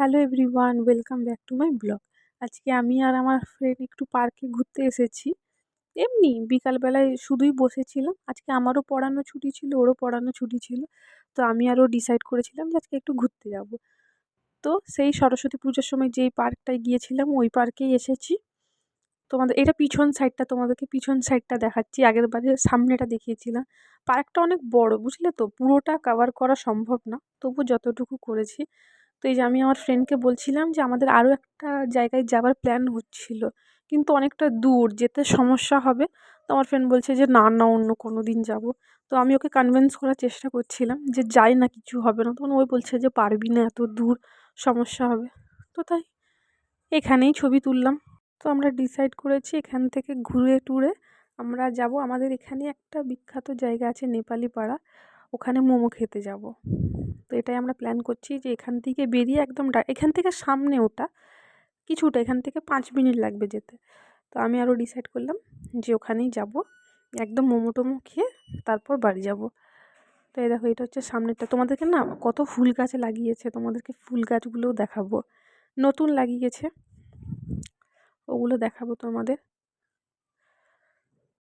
Hello everyone welcome back to my blog আজকে আমি আর আমার ফ্রেন্ড একটু পার্কে ঘুরতে এসেছি। এমনি বিকালবেলায় শুধুই বসেছিলাম। আজকে আমারও পড়ানো ছুটি ছিল, ওরও পড়ানো ছুটি ছিল। তো আমি আরও ডিসাইড করেছিলাম যে আজকে একটু ঘুরতে যাব। তো সেই সরস্বতী পুজোর সময় যেই পার্কটায় গিয়েছিলাম, ওই পার্কেই এসেছি। তোমাদের, এটা পিছন সাইডটা তোমাদেরকে পিছন সাইডটা দেখাচ্ছি। আগের বারে সামনেটা দেখিয়েছিলাম। পার্কটা অনেক বড়, বুঝলে তো? পুরোটা কাভার করা সম্ভব না। তবু যতটুকু করেছি। তো এই যে আমি আমার ফ্রেন্ডকে বলছিলাম যে আমাদের আরও একটা জায়গায় যাবার প্ল্যান হচ্ছিল। কিন্তু অনেকটা দূর, যেতে সমস্যা হবে। তো আমার ফ্রেন্ড বলছে যে, না না, অন্য কোনো দিন যাব। তো আমি ওকে কনভিন্স করার চেষ্টা করছিলাম যে, যাই না, কিছু হবে না। তখন ওই বলছে যে, পারবি না, এত দূর, সমস্যা হবে। তো তাই এখানেই ছবি তুললাম। তো আমরা ডিসাইড করেছি এখান থেকে ঘুরে টুরে আমরা যাব। আমাদের এখানে একটা বিখ্যাত জায়গা আছে নেপালি পাড়া। ওখানে মোমো খেতে যাব। তো এটাই আমরা প্ল্যান করছি যে এখান থেকে বেরিয়ে একদম এখান থেকে সামনে ওটা, কিছুটা এখান থেকে পাঁচ মিনিট লাগবে যেতে। তো আমি আরও ডিসাইড করলাম যে ওখানেই যাব, একদম মোমো টোমো খেয়ে তারপর বাড়ি যাব। তো এই দেখো, এটা হচ্ছে সামনেরটা। তোমাদেরকে না কত ফুল গাছ লাগিয়েছে, তোমাদেরকে ফুল গাছগুলোও দেখাবো। নতুন লাগিয়েছে, ওগুলো দেখাবো তোমাদের।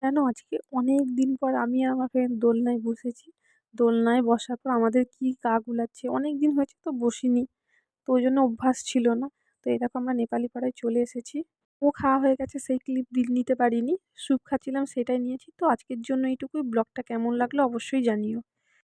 কেন? আজকে অনেক দিন পর আমি আর আমার ফ্রেন্ড দোলনায় বসেছি। দোলনায় বসার পর আমাদের কী গা গুলাচ্ছে? অনেক দিন হয়েছে তো বসিনি। তো ওই জন্য অভ্যাস ছিল না। তো এই দেখো আমরা নেপালি পাড়ায় চলে এসেছি। ও খাওয়া হয়ে গেছে, সেই ক্লিপ দিল নিতে পারিনি। স্যুপ খাচ্ছিলাম, সেটাই নিয়েছি। তো আজকের জন্য এইটুকুই। ব্লগটা কেমন লাগল অবশ্যই জানিও।